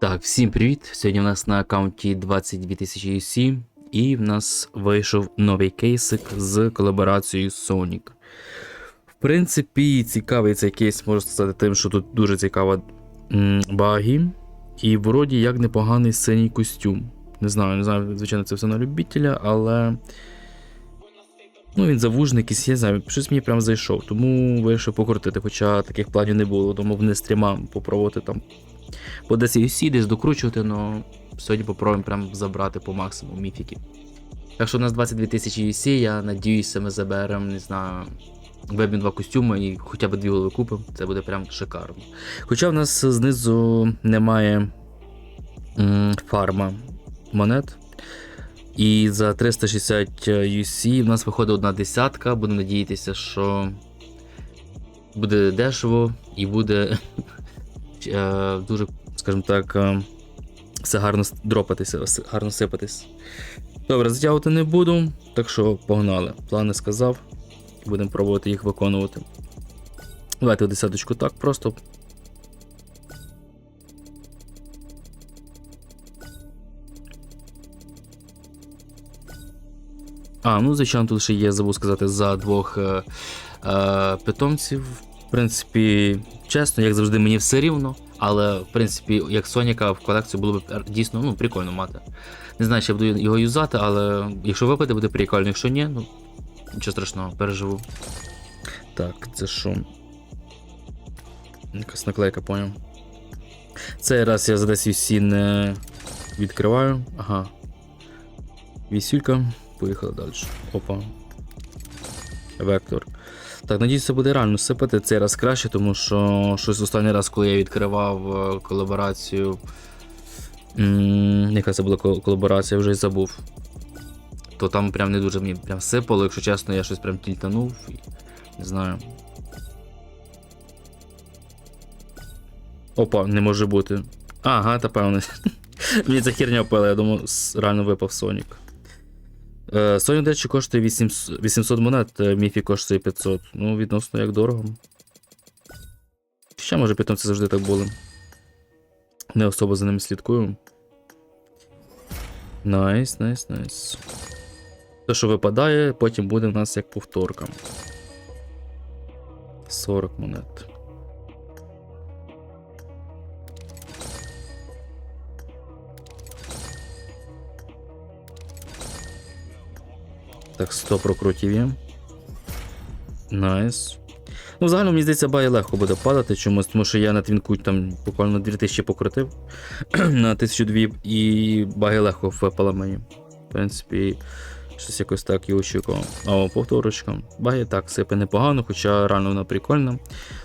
Так, всім привіт! Сьогодні в нас на аккаунті 22 тисячі UC, і в нас вийшов новий кейсик з колаборацією Sonic. В принципі, цікавий цей кейс, можу сказати, тим, що тут дуже цікава багі, і вроді як непоганий синій костюм. Не знаю, не знаю, звичайно, це все на любителя, але. Ну, він завужний якийсь, я знаю, щось мені прям зайшов, тому вирішив покрутити, хоча таких планів не було, тому не стріма попробувати там по десь UC, десь докручувати, але сьогодні попробуємо прям забрати по максимуму міфіки. Так що у нас 22 тисячі UC, я надіюся, ми заберемо, не знаю, вебін два костюми і хоча б дві голови купимо, це буде прям шикарно. Хоча в нас знизу немає фарма монет. І за 360 UC в нас виходить одна десятка. Буду надіятися, що буде дешево і буде е, дуже, скажімо так, е, все гарно дропатися, гарно сипатись. Добре, затягувати не буду, так що погнали. Плани сказав, будемо пробувати їх виконувати. Давайте десяточку так просто. А, ну звичайно, тут ще є, забув сказати, за двох е, е, питомців. В принципі, чесно, як завжди, мені все рівно. Але, в принципі, як Соніка в колекцію було б дійсно ну, прикольно мати. Не знаю, чи я буду його юзати, але якщо випаде, буде прикольно. Якщо ні, ну нічого страшного, переживу. Так, це що? Якась наклейка, поняв. Цей раз я за 10 UC не відкриваю. Ага. Вісюлька. Поїхали далі. Опа. Вектор. Так, надіюсь, це буде реально сипати цей раз краще, тому що щось останній раз, коли я відкривав е, колаборацію. Яка це була колаборація, вже й забув. То там прям не дуже мені прям сипало, якщо чесно, я щось прям тільтанув. Не знаю. Опа, не може бути. Ага, та певно. Мені ця херня впала, я думав, реально випав Сонік. Е, Sony, до речі, коштує 800 800 монет, е, Міфі коштує 500. Ну, відносно як дорого. Ще, може, питомці завжди так були. Не особо за ними слідкую. Найс, найс, найс. Те, що випадає, потім буде в нас як повторка. 40 монет. Так, 100 прокрутів є. Найс. Ну, взагалі, мені здається, бай легко буде падати чомусь, тому що я на твінку там буквально 2000 покрутив на 1002 і баги легко випала мені. В принципі, щось якось так і очікував. А повторочка. Баги так сипе непогано, хоча реально вона прикольна.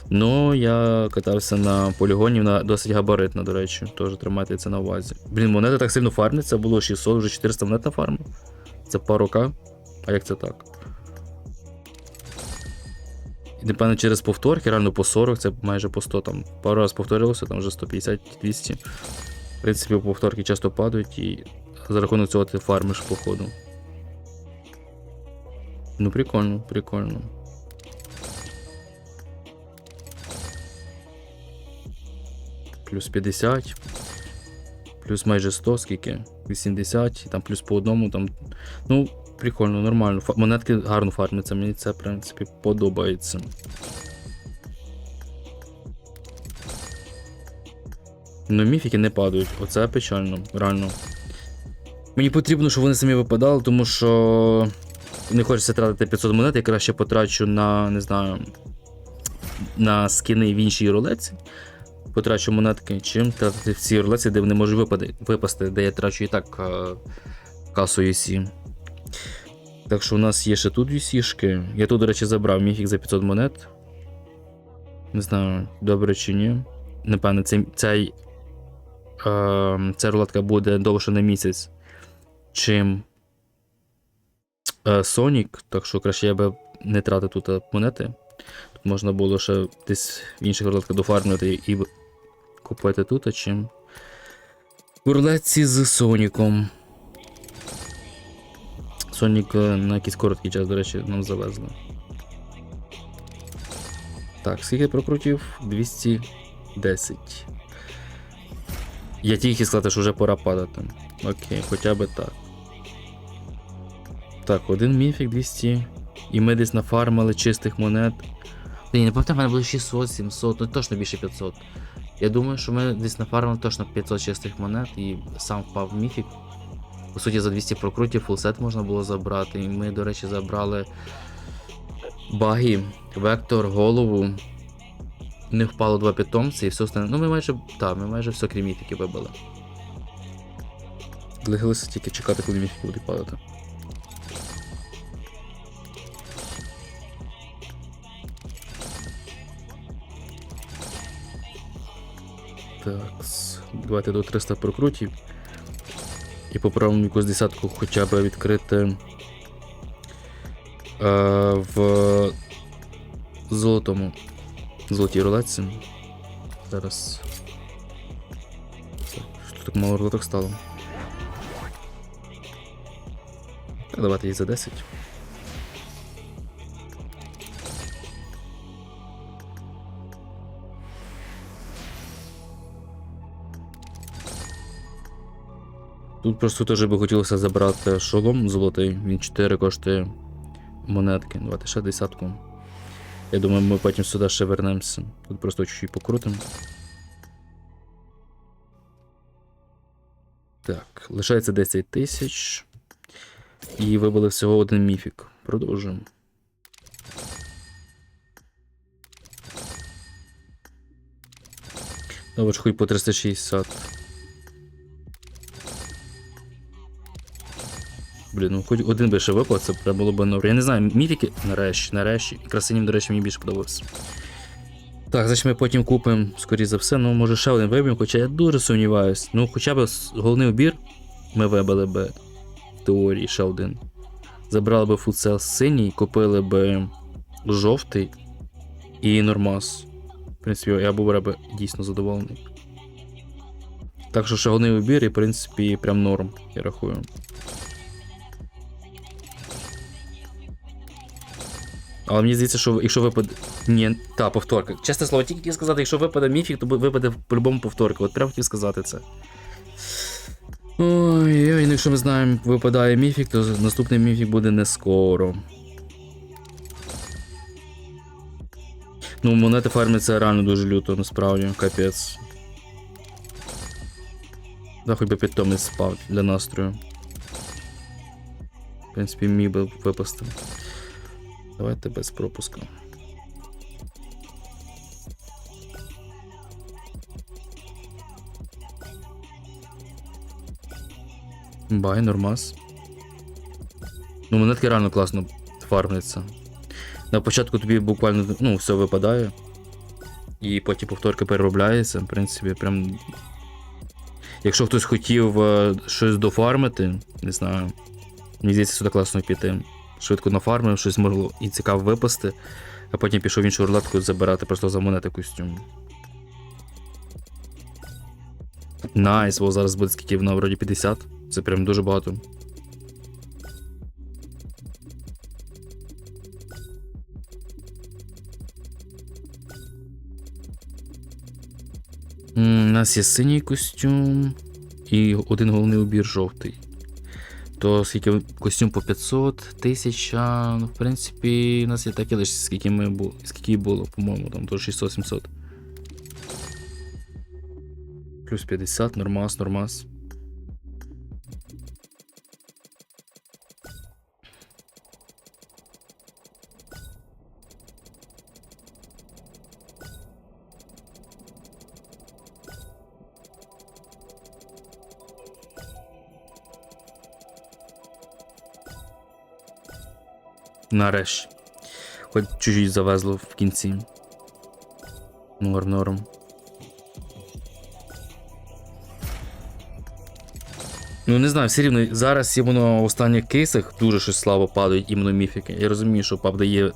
Ну, я катався на полігоні, вона досить габаритна, до речі, теж тримайте це на увазі. Блін, монети так сильно фармлять, це було 600, вже 400 монет на фарму. Це пару к. А як це так? І, напевно, через повторки, реально по 40, це майже по 100 там. Пару раз повторилося, там вже 150-200. В принципі, повторки часто падають і за рахунок цього ти фармиш по ходу. Ну, прикольно, прикольно. Плюс 50. Плюс майже 100, скільки? 80, там плюс по одному, там. Ну, прикольно, нормально. Монетки гарно фармляться, мені це, в принципі, подобається. Ну, міфіки не падають. Оце печально, реально. Мені потрібно, щоб вони самі випадали, тому що не хочеться тратити 500 монет, я краще потрачу на, не знаю, на скини в іншій рулеці. Потрачу монетки, чим тратити в цій рулеці, де вони можуть випасти, де я трачу і так е, касу UC. Так що у нас є ще тут UC-шки. Я тут, до речі, забрав міфік за 500 монет. Не знаю, добре чи ні. Напевно, цей, цей, е, ця рулетка буде довше на місяць, чим е, Sonic. Так що краще я би не тратив тут е, монети. Тут можна було ще десь в інших рулетках дофармити і купити тут, а чим. В рулетці з Соніком. Сонік е, на якийсь короткий час, до речі, нам завезли. Так, скільки прокрутів? 210. Я тільки сказати, що вже пора падати. Окей, хоча б так. Так, один міфік 200. І ми десь нафармили чистих монет. Та ні, не пам'ятаю, в мене було 600, 700, ну точно більше 500. Я думаю, що ми десь нафармили точно 500 чистих монет і сам впав міфік. По суті, за 200 прокрутів фулсет можна було забрати. І ми, до речі, забрали баги, вектор, голову. Не впало два питомці і все остальне. Ну, ми майже. Так, ми майже все крім міфіки вибили. Лишилося тільки чекати, коли міфіки будуть падати. Так, давайте до 300 прокрутів. І попробуємо якусь десятку хоча б відкрити е, в золотому. Золотій рулетці. Зараз. Що так мало рулеток стало? Давайте їх за 10. Тут просто теж би хотілося забрати шолом золотий, він 4 коштує монетки. Давайте ще десятку. Я думаю, ми потім сюди ще вернемося. Тут просто чуть-чуть покрутимо. Так, лишається 10 тисяч. І вибили всього один міфік. Продовжуємо. Добре, хоч по 360. Блін, ну хоч один би ще випав, це прям було б добре. Я не знаю, міфіки нарешті, нарешті. І красинів, до речі, мені більше подобався. Так, значить ми потім купимо, скоріше за все, ну може ще один виб'ємо, хоча я дуже сумніваюсь. Ну, хоча б головний убір ми вибили би в теорії ще один. Забрали би футсел синій, купили би жовтий і нормас. В принципі, я був би дійсно задоволений. Так що ще головний убір і, в принципі, прям норм, я рахую. Але мені здається, що якщо випаде. Ні, та, повторка. Чесне слово, тільки хотів сказати, якщо випаде міфік, то випаде по-любому повторка. От прям хотів сказати це. Ой, ой, ну якщо ми знаємо, випадає міфік, то наступний міфік буде не скоро. Ну, монети фармляться реально дуже люто, насправді, капець. Да, хоч би підтомець спав для настрою. В принципі, міг би випасти. Давайте без пропуска. Бай, нормас. Ну, монетки реально класно фармляться. На початку тобі буквально ну, все випадає. І потім повторка переробляється. В принципі, прям. Якщо хтось хотів е, щось дофармити, не знаю. Мені здається, сюди класно піти. Швидко нафармив, щось могло і цікаво випасти, а потім пішов в іншу рулетку забирати просто за монети костюм. Найс, о, зараз буде скільки на вроді 50. Це прям дуже багато. У нас є синій костюм і один головний убір жовтий. То скільки костюм по 500, 1000, ну, в принципі, у нас є таке лише скільки ми було, скільки було, по-моєму, там то 600-700. Плюс 50, нормас, нормас. Нарешті. Хоч чуть-чуть завезло в кінці. Норм, норм. Ну не знаю, все рівно зараз іменно в останніх кейсах дуже щось слабо падають іменно міфіки. Я розумію, що пап дає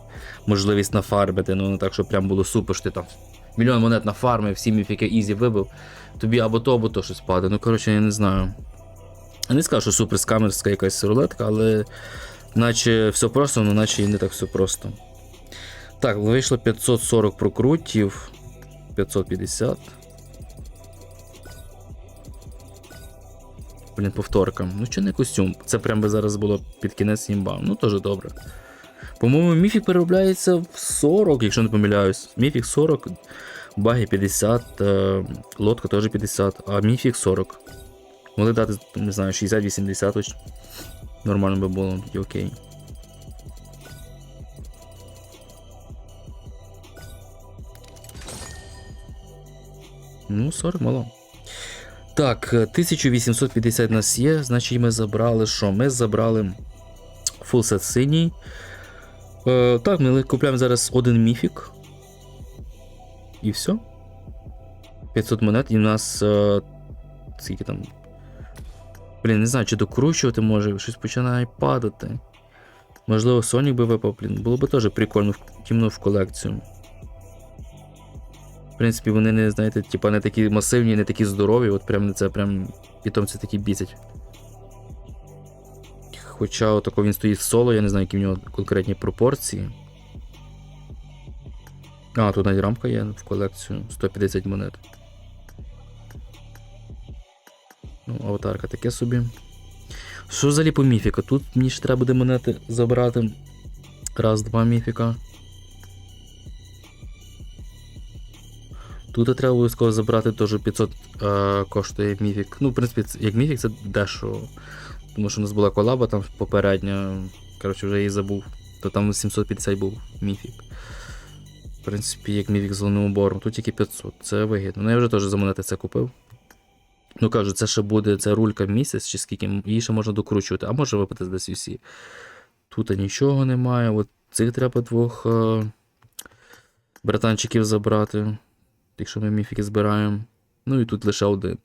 можливість нафармити, ну не так, що прям було супер, що ти там мільйон монет нафармив, всі міфіки ізі вибив. Тобі або то, або то щось падає. Ну коротше, я не знаю. Я не скажу, що супер скамерська якась рулетка, але наче все просто, ну наче і не так все просто. Так, вийшло 540 прокрутів. 550. блін, повторка. Ну чи не костюм? Це прям би зараз було під кінець імба. Ну теж добре. По-моєму, міфік переробляється в 40, якщо не помиляюсь. Міфік 40, баги 50, е, лодка теж 50, а міфік 40. Могли дати, не знаю, 60-80 точно. Нормально би було, і окей. Ну, 40 мало. Так, е, 1850 нас є, значить ми забрали що? Ми забрали фулсет синій. Е, так, ми купляємо зараз один міфік. І все. 500 монет, і в нас. Е, скільки там. Блін, не знаю, чи докручувати може, щось починає падати. Можливо, Сонік би випав, блін. Було б теж прикольно в кімну в колекцію. В принципі, вони не, знаєте, типа не такі масивні, не такі здорові, от прям це прям питомці такі бісять. Хоча отако він стоїть соло, я не знаю, які в нього конкретні пропорції. А, тут навіть рамка є в колекцію 150 монет. Ну, аватарка таке собі. Що взагалі по міфіка? Тут мені ж треба буде монети забрати. Раз, два міфіка. Тут треба обов'язково забрати теж 500 е, коштує міфік. Ну, в принципі, як міфік це дешево. Тому що у нас була колаба там попередня. Коротше, вже її забув. То там 750 був міфік. В принципі, як міфік з головним убором, тут тільки 500. Це вигідно. Ну я вже теж за монети це купив. Ну кажу, це ще буде це рулька місяць чи скільки, її ще можна докручувати, а може випити десь усі. Тут нічого немає. От цих треба двох е, братанчиків забрати. Якщо ми міфіки збираємо. Ну і тут лише один.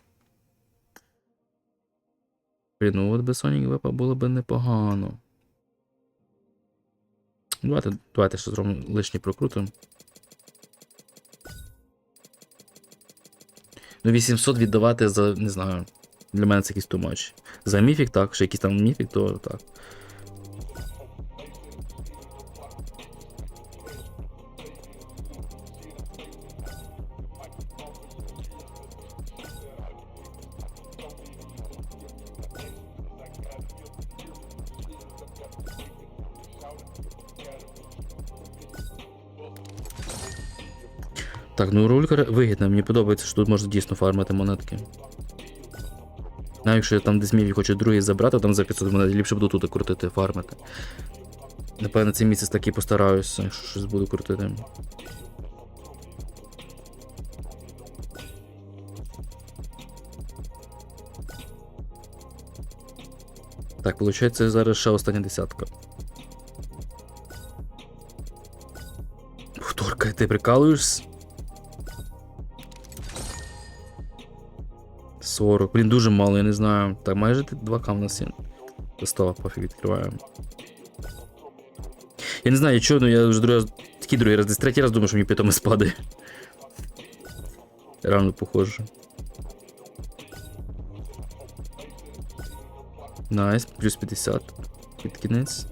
Ну от би Сонік випав було б непогано. Давайте, давайте ще зробимо лишні прокрутимо. Ну, 800 віддавати за, не знаю. Для мене це якийсь тумач. За міфік так, ще якийсь там міфік, то так. Ну рулька вигідна, мені подобається, що тут можна дійсно фармити монетки. А якщо я там десь мій хочу другий забрати, там за 500 монет, ліпше буду тут крутити, фармити. Напевно, цей місяць так і постараюся, якщо щось буду крутити. Так, виходить, зараз ще остання десятка. Вторка, ти прикалуєшся? 40. Блін, дуже мало, я не знаю. Так, майже 2к в нас є. Достава, пофіг відкриваємо. Я не знаю, чого, ну я вже другий раз, такий другий раз, десь третій раз думаю, що мені питоме спадає. Реально похоже. Найс, плюс 50. Під кінець.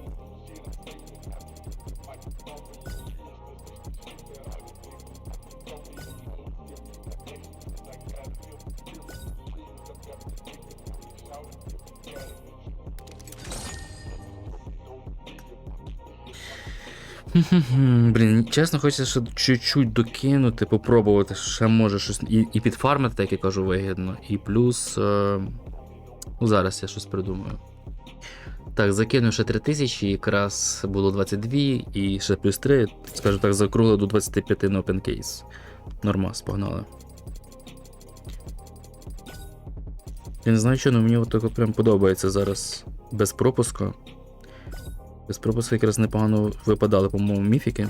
Блін, чесно, хочеться ще чуть-чуть докинути, попробувати, ще може щось і, і підфармити, так я кажу, вигідно. І плюс. Е... Ну, зараз я щось придумаю. Так, закину ще 3000, якраз було 22, і ще плюс 3, скажу так, закругло до 25 на open case. Нормас, погнали. Я не знаю, що, але мені от прям подобається зараз без пропуска. Без пропуску якраз непогано випадали, по-моєму, міфіки.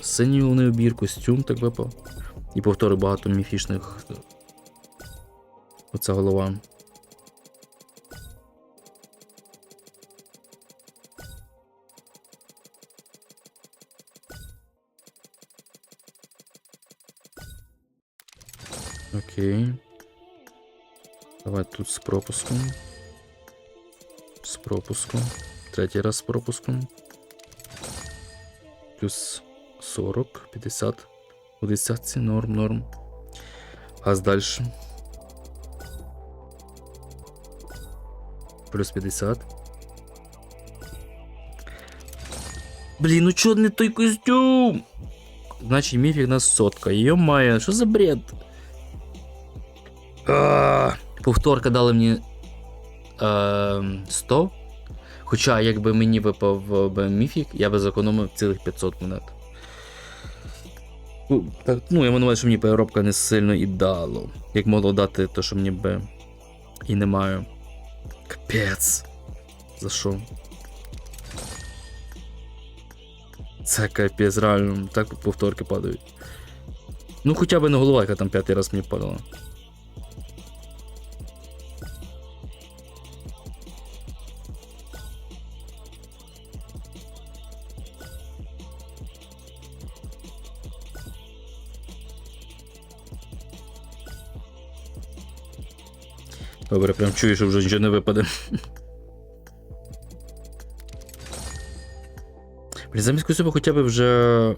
Синій головний убір, костюм так випав. І повтори багато міфічних. Оця голова. Окей. Давай тут з пропуском. З пропуском. Третій раз з пропуском. Плюс 40, 50. У десятці норм, норм. Газ далі. Плюс 50. Блін, ну чо не той костюм? Значить, міфік нас сотка. Йо-має, що за бред? А, повторка дали мені е, 100. Хоча, якби мені випав би міфік, я би зекономив цілих 500 монет. Ну, так, ну, я маю на увазі, що мені переробка не сильно і дало. Як могло дати то, що мені би і не маю. Капець. За що? Це капець, реально, так повторки падають. Ну, хоча б не голова, яка там п'ятий раз мені падала. Добре, прям чую, що вже нічого не випаде. Блін, замість костюму хоча б вже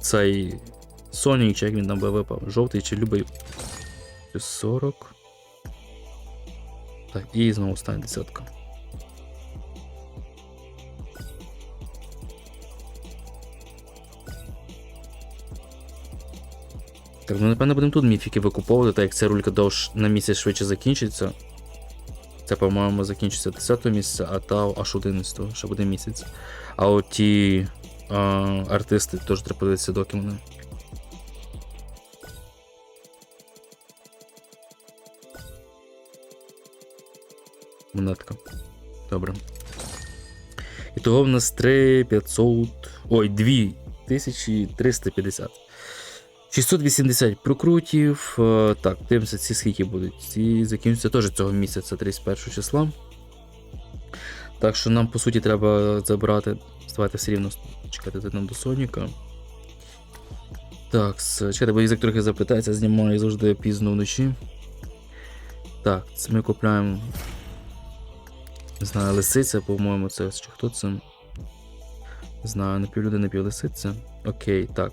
цей Sonic, чи як він там би випав, жовтий чи любий. 40. Так, і знову остання десятка. Так, ну напевно будемо тут міфіки викуповувати, так як ця рулька довж на місяць швидше закінчиться. Це, по-моєму, закінчиться 10 місяця, а та аж 11, ще буде місяць. А от ті а, артисти теж треба подивитися, доки вони. Монетка. Добре. І того в нас 3500. Ой, 2350. 680 прокрутів. Е, Так, дивимося, ці скільки будуть. Ці закінчаться теж цього місяця, 31 числа. Так що нам, по суті, треба забрати. Давайте все рівно чекати нам до Соніка. Так, чекайте, бо язик трохи запитається, знімаю завжди пізно вночі. Так, це ми купляємо. Не знаю, лисиця, по-моєму, це чи хто це? Не знаю, напівлюди, напівлисиця. Окей, так.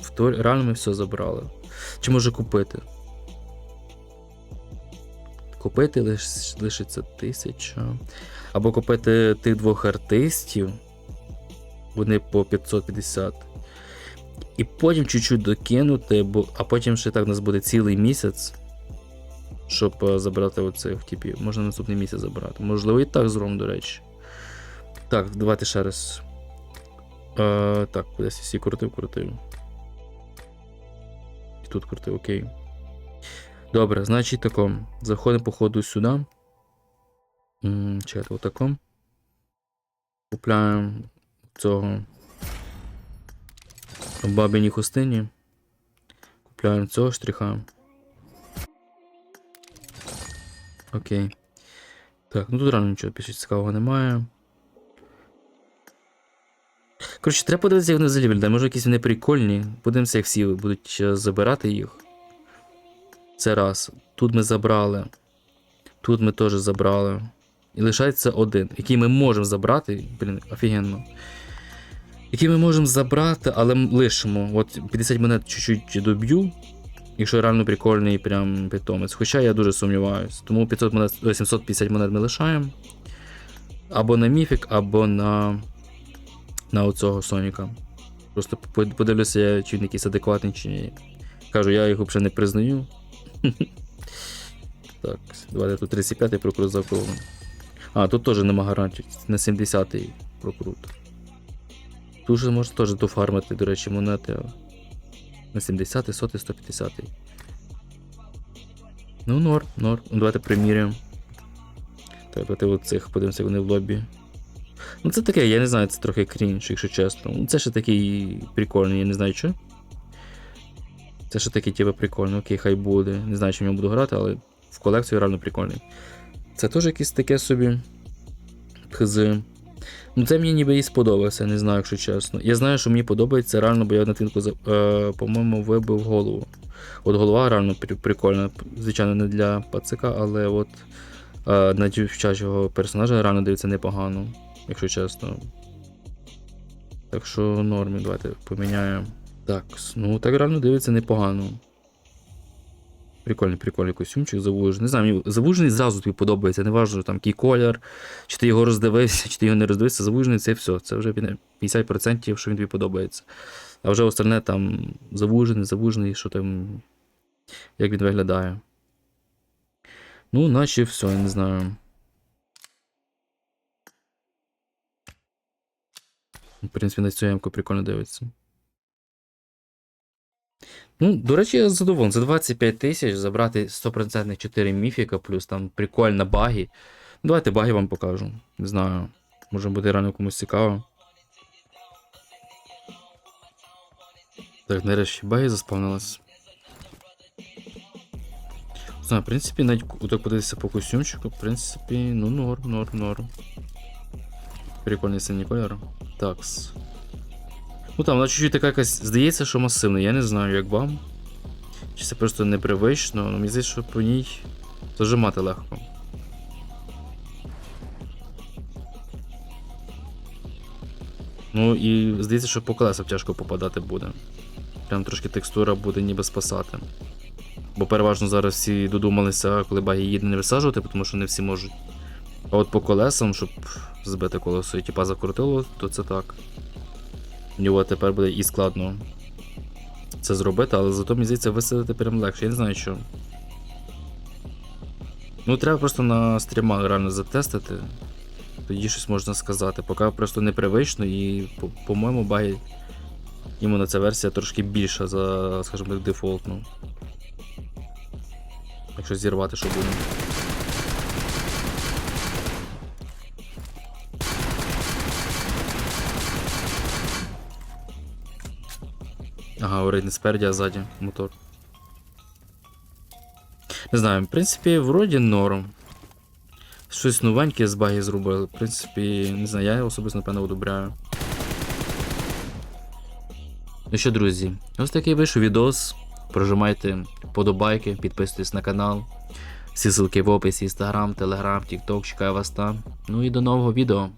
В теорії- реально ми все забрали. Чи може купити? Купити лиш, лишиться тисяча. Або купити тих двох артистів. Вони по 550. І потім чуть-чуть докинути, бо, а потім ще так у нас буде цілий місяць. Щоб е, забрати оцих типів. Можна наступний місяць забрати. Можливо, і так зробимо, до речі. Так, давайте ще раз. Е, так, десь всі крутив, крутив. Тут крутив, окей. Добре, значить тако. Заходимо по ходу сюди. Чекайте, отако. Купляємо цього. В бабиній хустині. Купляємо цього штриха. Окей. Так, ну тут реально нічого більше цікавого немає. Коротше, треба подивитися, як вони взагалі виглядають. Може якісь вони прикольні. Подивимося, як всі будуть забирати їх. Це раз. Тут ми забрали. Тут ми теж забрали. І лишається один, який ми можемо забрати. Блін, офігенно. Який ми можемо забрати, але лишимо. От 50 монет чуть-чуть доб'ю. Якщо реально прикольний прям питомець. Хоча я дуже сумніваюсь. Тому 500 монет, 750 монет ми лишаємо. Або на міфік, або на. На оцього Соніка. Просто подивлюся, я, чи він якийсь адекватний, чи ні. Кажу, я його взагалі не признаю. Так, давайте тут 35-й прокрут закруглим. А, тут теж нема гарантії. На 70-й прокрут. Тут же можна теж дофармити, до речі, монети. На 70-й, 100-й, 150-й. Ну, норм, норм. Ну, давайте приміряємо. Так, давайте оцих подивимося, вони в лобі. Ну, це таке, я не знаю, це трохи крінж, якщо чесно. Ну, Це ще такий прикольний, я не знаю що. Це ще такий, типу, прикольний, окей, хай буде. Не знаю, чи в ньому буду грати, але в колекцію реально прикольний. Це теж якесь таке собі. Хз. Ну, це мені ніби і сподобалося, не знаю, якщо чесно. Я знаю, що мені подобається реально, бо я на тинку, е, по-моєму, вибив голову. От голова реально при- прикольна. Звичайно, не для пацика, але от е, на дівчачого персонажа реально дивиться непогано, якщо чесно. Так що нормі, давайте поміняємо. Так, ну так реально дивиться непогано. Прикольний, прикольний костюмчик завужений. Не знаю, завужений зразу тобі подобається. Не важливо, там який колір, чи ти його роздивився, чи ти його не роздивився. Завужений це все. Це вже 50%, що він тобі подобається. А вже остальне там завужений, завужений, що там. Як він виглядає. Ну, наче все, я не знаю. В принципі, на цю ямку прикольно дивиться. Ну, до речі, я задоволений. За 25 тисяч забрати 100% 4 міфіка, плюс там прикольна баги. Давайте баги вам покажу. Не знаю. Може буде реально комусь цікаво. Так, нарешті баги заспавнилась. Знаю, в принципі, навіть так подивитися по костюмчику, в принципі, ну норм, норм, норм. Прикольний синій кольор. Такс. Ну там, вона чуть-чуть така якась, здається, що масивна, я не знаю, як вам. Чи це просто непривично, але мені здається, що по ній зажимати легко. Ну і здається, що по колесам тяжко попадати буде. Прям трошки текстура буде ніби спасати. Бо переважно зараз всі додумалися, коли баги їде не висаджувати, тому що не всі можуть. А от по колесам, щоб збити колесо і типа закрутило, то це так. У нього тепер буде і складно це зробити, але зато мені здається висадити прям легше. Я не знаю що. Ну, треба просто на стрімах реально затестити. Тоді щось можна сказати. Поки просто непривично і, по- по-моєму, баги. Іменно ця версія трошки більша за, скажімо так, дефолтну. Якщо зірвати, що буде. Ага, горить не спереді, а ззаді мотор. Не знаю, в принципі, вроді норм. Щось новеньке з баги зробили. В принципі, не знаю, я особисто, напевно, одобряю. Ну що, друзі, ось такий вийшов відос. Прожимайте вподобайки, підписуйтесь на канал. Всі ссылки в описі, Instagram, Telegram, TikTok, чекаю вас там. Ну і до нового відео.